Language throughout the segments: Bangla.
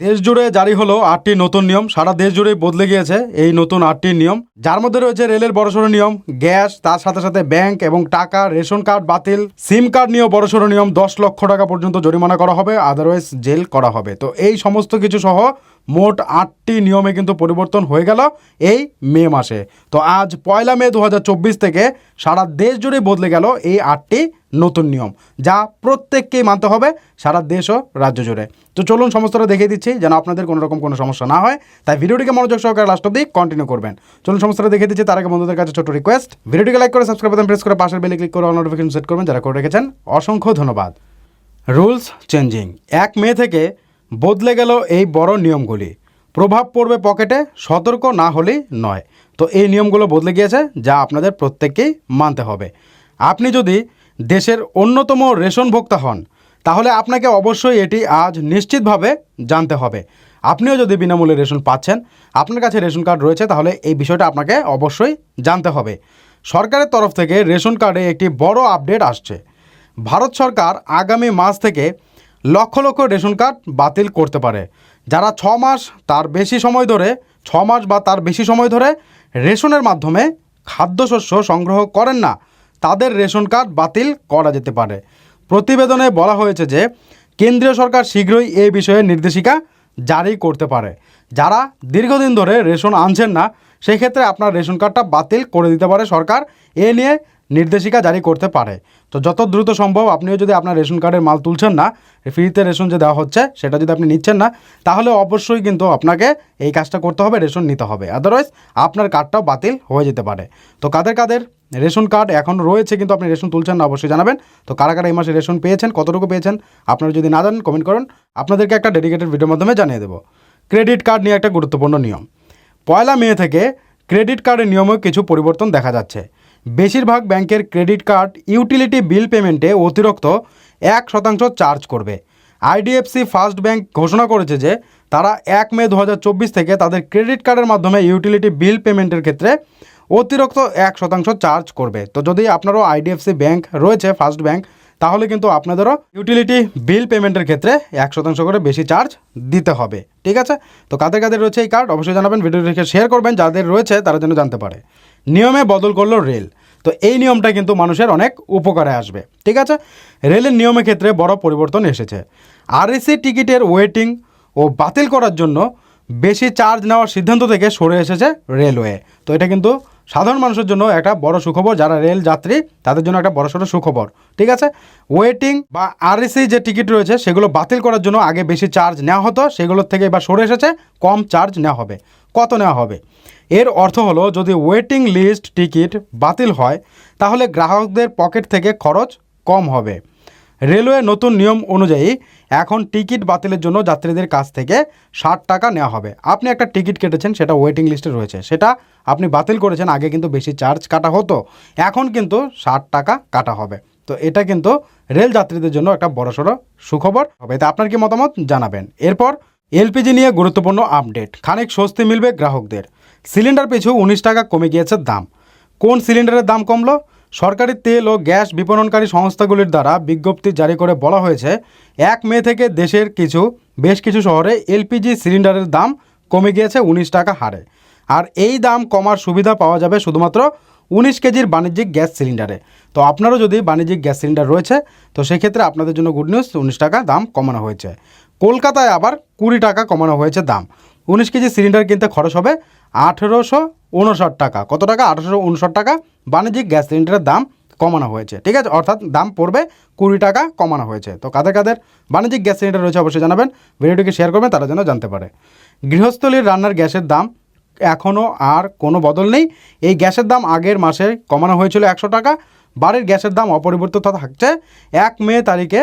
দেশ জুড়ে জারি হলো আটটি নতুন নিয়ম। সারা দেশ জুড়ে বদলে গিয়েছে এই নতুন আটটি নিয়ম। যার মধ্যে রয়েছে রেলের বড়সড় নিয়ম, গ্যাস, তার সাথে সাথে ব্যাংক এবং টাকা, রেশন কার্ড বাতিল, সিম কার্ড নিয়েও বড়সড় নিয়ম। দশ লক্ষ টাকা পর্যন্ত জরিমানা করা হবে, আদারওয়াইজ জেল করা হবে। তো এই সমস্ত কিছু সহ মোট আটটি নিয়মে কিন্তু পরিবর্তন হয়ে গেল এই মে মাসে। তো আজ পয়লা মে দু হাজার চব্বিশ থেকে সারা দেশ জুড়ে বদলে গেল এই আটটি নতুন নিয়ম, যা প্রত্যেককেই মানতে হবে সারা দেশ ও রাজ্য জুড়ে। তো চলুন সমস্তটা দেখিয়ে দিচ্ছি যেন আপনাদের কোনো রকম কোনো সমস্যা না হয়। তাই ভিডিওটিকে মনোযোগ সহকারে লাস্ট অব্দি কন্টিনিউ করবেন। চলুন সমস্তটা দেখিয়ে দিচ্ছি, তার আগে বন্ধুদের কাছে ছোট রিকোয়েস্ট ভিডিওটিকে লাইক করে সাবস্ক্রাইব প্রেস করে পাশের বেলে ক্লিক করে নোটিফিকেশন সেট করবেন, যারা করে রেখেছেন, অসংখ্য ধন্যবাদ। রুলস চেঞ্জিং এক মে থেকে বদলে গেল এই বড় নিয়মগুলি। প্রভাব পড়বে পকেটে, সতর্ক না হলেই নয়। তো এই নিয়মগুলো বদলে গিয়েছে, যা আপনাদের প্রত্যেককেই মানতে হবে। আপনি যদি দেশের অন্যতম রেশন ভোক্তা হন, তাহলে আপনাকে অবশ্যই এটি আজ নিশ্চিতভাবে জানতে হবে। আপনিও যদি বিনামূল্যে রেশন পাচ্ছেন, আপনার কাছে রেশন কার্ড রয়েছে, তাহলে এই বিষয়টা আপনাকে অবশ্যই জানতে হবে। সরকারের তরফ থেকে রেশন কার্ডে একটি বড় আপডেট আসছে। ভারত সরকার আগামী মাস থেকে লক্ষ লক্ষ রেশন কার্ড বাতিল করতে পারে। যারা ছ মাস তার বেশি সময় ধরে, ছ মাস বা তার বেশি সময় ধরে রেশনের মাধ্যমে খাদ্যশস্য সংগ্রহ করেন না, তাদের রেশন কার্ড বাতিল করা যেতে পারে। প্রতিবেদনে বলা হয়েছে যে, কেন্দ্রীয় সরকার শীঘ্রই এই বিষয়ে নির্দেশিকা জারি করতে পারে। যারা দীর্ঘদিন ধরে রেশন আনছেন না সেই ক্ষেত্রে আপনার রেশন কার্ডটা বাতিল করে দিতে পারে সরকার। এ নিয়ে নির্দেশিকা জারি করতে পারে। তো যত দ্রুত সম্ভব আপনিও যদি আপনার রেশন কার্ডের মাল তুলছেন না ফ্রিতে রেশন যে দেওয়া হচ্ছে, সেটা যদি আপনি নিচ্ছেন না, তাহলে অবশ্যই কিন্তু আপনাকে এই কাজটা করতে হবে, রেশন নিতে হবে। আদারওয়াইজ আপনার কার্ডটাও বাতিল হয়ে যেতে পারে। তো কাদের কাদের রেশন কার্ড এখন রয়েছে কিন্তু আপনি রেশন তুলছেন না, অবশ্যই জানাবেন। তো কারা কারা এই মাসে রেশন পেয়েছেন, কতটুকু পেয়েছেন, আপনারা যদি না জানেন কমেন্ট করুন। আপনাদেরকে একটা ডেডিকেটেড ভিডিওর মাধ্যমে জানিয়ে দেবো। ক্রেডিট কার্ড নিয়ে একটা গুরুত্বপূর্ণ নিয়ম। পয়লা মে থেকে ক্রেডিট কার্ডের নিয়মেও কিছু পরিবর্তন দেখা যাচ্ছে। বেশিরভাগ ব্যাংকের ক্রেডিট কার্ড ইউটিলিটি বিল পেমেন্টে অতিরিক্ত এক শতাংশ চার্জ করবে। আইডিএফসি ফার্স্ট ব্যাংক ঘোষণা করেছে যে, তারা এক মে দু হাজার চব্বিশ থেকে তাদের ক্রেডিট কার্ডের মাধ্যমে ইউটিলিটি বিল পেমেন্টের ক্ষেত্রে অতিরিক্ত এক শতাংশ চার্জ করবে। তো যদি আপনারও আইডিএফসি ব্যাংক রয়েছে, ফার্স্ট ব্যাংক, তাহলে কিন্তু আপনাদেরও ইউটিলিটি বিল পেমেন্টের ক্ষেত্রে এক শতাংশ করে বেশি চার্জ দিতে হবে। ঠিক আছে? তো কাদের কাদের রয়েছে এই কার্ড, অবশ্যই জানাবেন, ভিডিওটিকে শেয়ার করবেন। যাদের রয়েছে, তারা যেন জানতে পারে। নিয়মে বদল করল রেল। তো এই নিয়মটা কিন্তু মানুষের অনেক উপকারে আসবে। ঠিক আছে? রেলের নিয়মের ক্ষেত্রে বড় পরিবর্তন এসেছে। আরএসি টিকিটের ওয়েটিং ও বাতিল করার জন্য বেশি চার্জ নেওয়ার সিদ্ধান্ত থেকে সরে এসেছে রেলওয়ে। তো এটা কিন্তু সাধারণ মানুষের জন্য একটা বড় সুখবর, যারা রেল যাত্রী, তাদের জন্য একটা বড়সড় সুখবর। ঠিক আছে? ওয়েটিং বা আরএসি যে টিকিট রয়েছে, সেগুলো বাতিল করার জন্য আগে বেশি চার্জ নেওয়া হতো, সেগুলোর থেকে এবার সরে এসেছে, কম চার্জ নেওয়া হবে। কত নেওয়া হবে? এর অর্থ হলো, যদি ওয়েটিং লিস্ট টিকিট বাতিল হয়, তাহলে গ্রাহকদের পকেট থেকে খরচ কম হবে। রেলওয়ে নতুন নিয়ম অনুযায়ী এখন টিকিট বাতিলের জন্য যাত্রীদের কাছ থেকে ষাট টাকা নেওয়া হবে। আপনি একটা টিকিট কেটেছেন, সেটা ওয়েটিং লিস্টে রয়েছে। সেটা আপনি বাতিল করেছেন, আগে কিন্তু বেশি চার্জ কাটা হতো, এখন কিন্তু ষাট টাকা কাটা হবে। তো এটা কিন্তু রেল যাত্রীদের জন্য একটা বড়সড় সুখবর। হবে তা আপনার কি মতামত জানাবেন। এরপর এলপিজি নিয়ে গুরুত্বপূর্ণ আপডেট। খানিক স্বস্তি মিলবে গ্রাহকদের। সিলিন্ডার পিছু উনিশ টাকা কমে গিয়েছে দাম। কোন সিলিন্ডারের দাম কমলো? সরকারি তেল ও গ্যাস বিপণনকারী সংস্থাগুলির দ্বারা বিজ্ঞপ্তি জারি করে বলা হয়েছে, এক মে থেকে দেশের কিছু, বেশ কিছু শহরে এলপিজি সিলিন্ডারের দাম কমে গিয়েছে উনিশ টাকা হারে। আর এই দাম কমার সুবিধা পাওয়া যাবে শুধুমাত্র উনিশ কেজির বাণিজ্যিক গ্যাস সিলিন্ডারে। তো আপনারও যদি বাণিজ্যিক গ্যাস সিলিন্ডার রয়েছে, তো সেক্ষেত্রে আপনাদের জন্য গুড নিউজ, উনিশ টাকা দাম কমানো হয়েছে। কলকাতায় আবার কুড়ি টাকা কমানো হয়েছে দাম। উনিশ কেজি সিলিন্ডার কিনতে খরচ হবে আঠেরোশো উনষাট টাকা। কত টাকা? আঠেরোশো উনষাট টাকা। বাণিজ্যিক গ্যাস সিলিন্ডারের দাম কমানো হয়েছে। ঠিক আছে? অর্থাৎ দাম পড়বে কুড়ি টাকা কমানো হয়েছে। তো কাদের কাদের? বাণিজ্যিক গ্যাস সিলিন্ডার রয়েছে, অবশ্যই জানাবেন। ভিডিওটিকে শেয়ার করবেন, তারা যেন জানতে পারে। গৃহস্থলীর রান্নার গ্যাসের দাম এখনও আর কোনো বদল নেই। এই গ্যাসের দাম আগের মাসে কমানো হয়েছিল একশো টাকা। বাড়ির গ্যাসের দাম অপরিবর্তিত থাকছে। এক মে তারিখে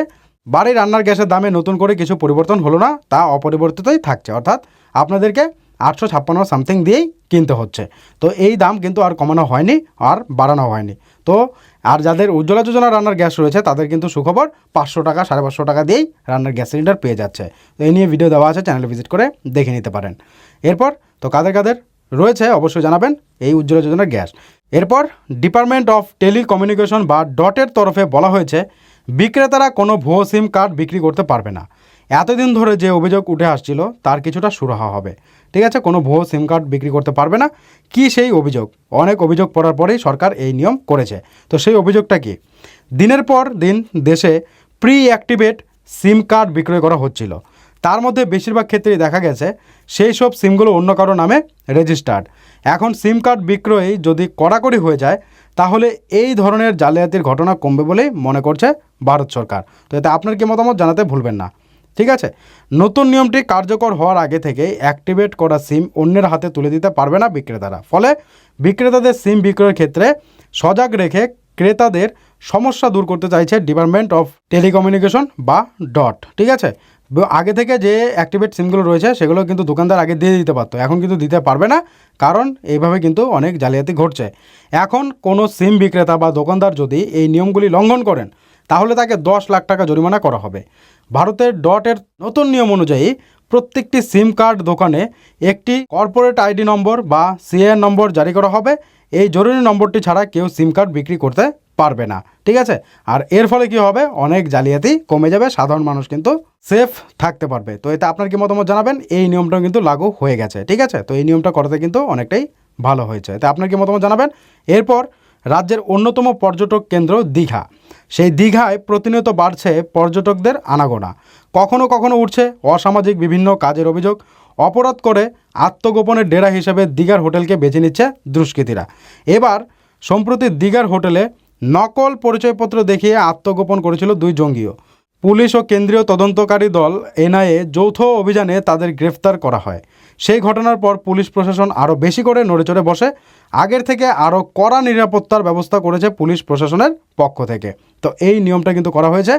বাড়ির রান্নার গ্যাসের দামে নতুন করে কিছু পরিবর্তন হলো না, তা অপরিবর্তিতই থাকছে। অর্থাৎ আপনাদেরকে আটশো ছাপ্পান্ন সামথিং দিয়েই কিনতে হচ্ছে। তো এই দাম কিন্তু আর কমানো হয়নি আর বাড়ানো হয়নি। তো আর যাদের উজ্জ্বলা যোজনা রান্নার গ্যাস রয়েছে, তাদের কিন্তু সুখবর পাঁচশো টাকা, সাড়ে পাঁচশো টাকা দিয়েই রান্নার গ্যাস সিলিন্ডার পেয়ে যাচ্ছে। তো এই নিয়ে ভিডিও দেওয়া আছে, চ্যানেলে ভিজিট করে দেখে নিতে পারেন। এরপর তো কাদের কাদের রয়েছে, অবশ্যই জানাবেন এই উজ্জ্বলা যোজনার গ্যাস। এরপর ডিপার্টমেন্ট অফ টেলিকমিউনিকেশন বা ডটের তরফে বলা হয়েছে, বিক্রেতারা কোনো ভুয়ো সিম কার্ড বিক্রি করতে পারবে না। এতদিন ধরে যে অভিযোগ উঠে আসছিল, তার কিছুটা সুরাহা হবে। ঠিক আছে? কোনো ভুয়ো সিম কার্ড বিক্রি করতে পারবে না। কি সেই অভিযোগ? অনেক অভিযোগ পড়ার পরেই সরকার এই নিয়ম করেছে। তো সেই অভিযোগটা কি? দিনের পর দিন দেশে প্রি অ্যাক্টিভেট সিম কার্ড বিক্রয় করা হচ্ছিল। তার মধ্যে বেশিরভাগ ক্ষেত্রেই দেখা গেছে, সেই সব সিমগুলো অন্য কারও নামে রেজিস্টার্ড এখন সিম কার্ড বিক্রয় যদি কড়াকড়ি হয়ে যায়, তাহলে এই ধরনের জালিয়াতির ঘটনা কমবে বলেই মনে করছে ভারত সরকার। তো এতে আপনার কি মতামত জানাতে ভুলবেন না। ঠিক আছে? নতুন নিয়মটি কার্যকর হওয়ার আগে থেকেই অ্যাক্টিভেট করা সিম অন্যের হাতে তুলে দিতে পারবে না বিক্রেতারা। ফলে বিক্রেতাদের সিম বিক্রয়ের ক্ষেত্রে সজাগ রেখে ক্রেতাদের সমস্যা দূর করতে চাইছে ডিপার্টমেন্ট অফ টেলিকমিউনিকেশন বা ডট ঠিক আছে? আগে থেকে যে অ্যাক্টিভেট সিমগুলো রয়েছে সেগুলো কিন্তু দোকানদার আগে দিয়ে দিতে পারতো, এখন কিন্তু দিতে পারবে না, কারণ এইভাবে কিন্তু অনেক জালিয়াতি ঘটছে। এখন কোনো সিম বিক্রেতা বা দোকানদার যদি এই নিয়মগুলি লঙ্ঘন করেন, তাহলে তাকে দশ লাখ টাকা জরিমানা করা হবে। ভারতের ডটের নতুন নিয়ম অনুযায়ী প্রত্যেকটি সিম কার্ড দোকানে একটি কর্পোরেট আইডি নম্বর বা সিএন নম্বর জারি করা হবে। এই জরুরি নম্বরটি ছাড়া কেউ সিম কার্ড বিক্রি করতে পারবে না। ঠিক আছে? আর এর ফলে কি হবে? অনেক জালিয়াতি কমে যাবে, সাধারণ মানুষ কিন্তু সেফ থাকতে পারবে। তো এতে আপনার কি মতামত জানাবেন? এই নিয়মটা কিন্তু লাগু হয়ে গেছে। ঠিক আছে? তো এই নিয়মটা করাতে কিন্তু অনেকটাই ভালো হয়েছে। তো আপনার কি মতামত জানাবেন? এরপর রাজ্যের অন্যতম পর্যটক কেন্দ্র দীঘা। সেই দীঘায় প্রতিনিয়ত বাড়ছে পর্যটকদের আনাগোনা। কখনো কখনো উঠছে অসামাজিক বিভিন্ন কাজের অভিযোগ। অপরাধ করে আত্মগোপনের ডেরা হিসেবে দীঘার হোটেলকে বেছে নিচ্ছে দুষ্কৃতীরা। এবার, সম্প্রতি দীঘার হোটেলে নকল পরিচয়পত্র দেখিয়ে আত্মগোপন করেছিল দুই জঙ্গিও। পুলিশ ও কেন্দ্রীয় তদন্তকারী দল এনআইএ যৌথ অভিযানে তাদের গ্রেফতার করা হয়। সেই ঘটনার পর পুলিশ প্রশাসন আরও বেশি করে নড়েচড়ে বসে। আগের থেকে আরও কড়া নিরাপত্তার ব্যবস্থা করেছে পুলিশ প্রশাসনের পক্ষ থেকে। তো এই নিয়মটা কিন্তু করা হয়েছে।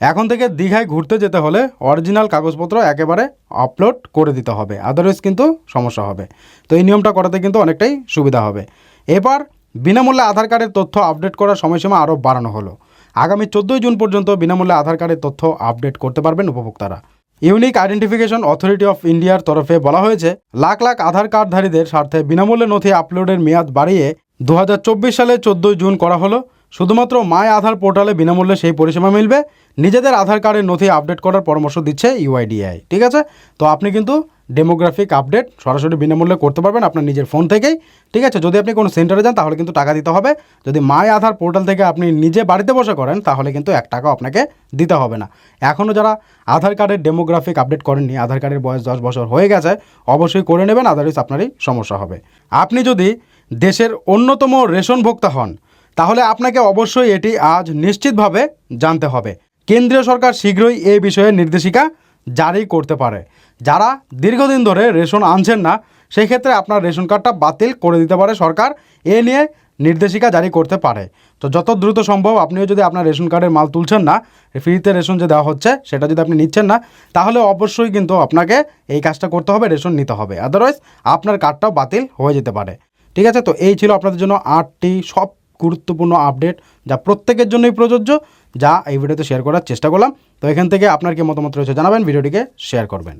এখন থেকে দীঘায় ঘুরতে যেতে হলে অরিজিনাল কাগজপত্র একেবারে আপলোড করে দিতে হবে। আদারওয়াইজ কিন্তু সমস্যা হবে। তো এই নিয়মটা করাতে কিন্তু অনেকটাই সুবিধা হবে। এবার বিনামূল্যে আধার কার্ডের তথ্য আপডেট করার সময়সীমা আরও বাড়ানো হলো। আগামী চোদ্দোই জুন পর্যন্ত বিনামূল্যে আধার কার্ডের তথ্য আপডেট করতে পারবেন উপভোক্তারা। ইউনিক আইডেন্টিফিকেশন অথরিটি অফ ইন্ডিয়ার তরফে বলা হয়েছে, লাখ লাখ আধার কার্ডধারীদের স্বার্থে বিনামূল্যে নথি আপলোডের মেয়াদ বাড়িয়ে দু হাজার চব্বিশ সালে চোদ্দোই জুন করা হলো। শুধুমাত্র মাই আধার পোর্টালে বিনামূল্যে সেই পরিষেবা মিলবে। নিজেদের আধার কার্ডের নথি আপডেট করার পরামর্শ দিচ্ছে ইউআইডিআই ঠিক আছে? তো আপনি কিন্তু ডেমোগ্রাফিক আপডেট সরাসরি বিনামূল্যে করতে পারবেন আপনার নিজের ফোন থেকেই। ঠিক আছে? যদি আপনি কোনো সেন্টারে যান, তাহলে কিন্তু টাকা দিতে হবে। যদি মাই আধার পোর্টাল থেকে আপনি নিজে বাড়িতে বসে করেন, তাহলে কিন্তু এক টাকাও আপনাকে দিতে হবে না। এখনও যারা আধার কার্ডের ডেমোগ্রাফিক আপডেট করেননি, আধার কার্ডের বয়স দশ বছর হয়ে গেছে, অবশ্যই করে নেবেন আদারওয়াইজ আপনারই সমস্যা হবে। আপনি যদি দেশের অন্যতম রেশন ভোক্তা হন, তাহলে আপনাকে অবশ্যই এটি আজ নিশ্চিতভাবে জানতে হবে। কেন্দ্রীয় সরকার শীঘ্রই এই বিষয়ে নির্দেশিকা জারি করতে পারে। যারা দীর্ঘদিন ধরে রেশন আনছেন না সেই ক্ষেত্রে আপনার রেশন কার্ডটা বাতিল করে দিতে পারে সরকার। এ নিয়ে নির্দেশিকা জারি করতে পারে। তো যত দ্রুত সম্ভব আপনিও যদি আপনার রেশন কার্ডের মাল তুলছেন না ফ্রিতে রেশন যে দেওয়া হচ্ছে, সেটা যদি আপনি নিচ্ছেন না, তাহলে অবশ্যই কিন্তু আপনাকে এই কাজটা করতে হবে, রেশন নিতে হবে। আদারওয়াইজ আপনার কার্ডটাও বাতিল হয়ে যেতে পারে। ঠিক আছে? তো এই ছিল আপনাদের জন্য আটটি সব গুরুত্বপূর্ণ আপডেট, যা প্রত্যেকের জন্যই প্রযোজ্য, যা এই ভিডিওতে শেয়ার করার চেষ্টা করলাম। তো এখান থেকে আপনার কি মতামত রয়েছে জানাবেন, ভিডিওটিকে শেয়ার করবেন।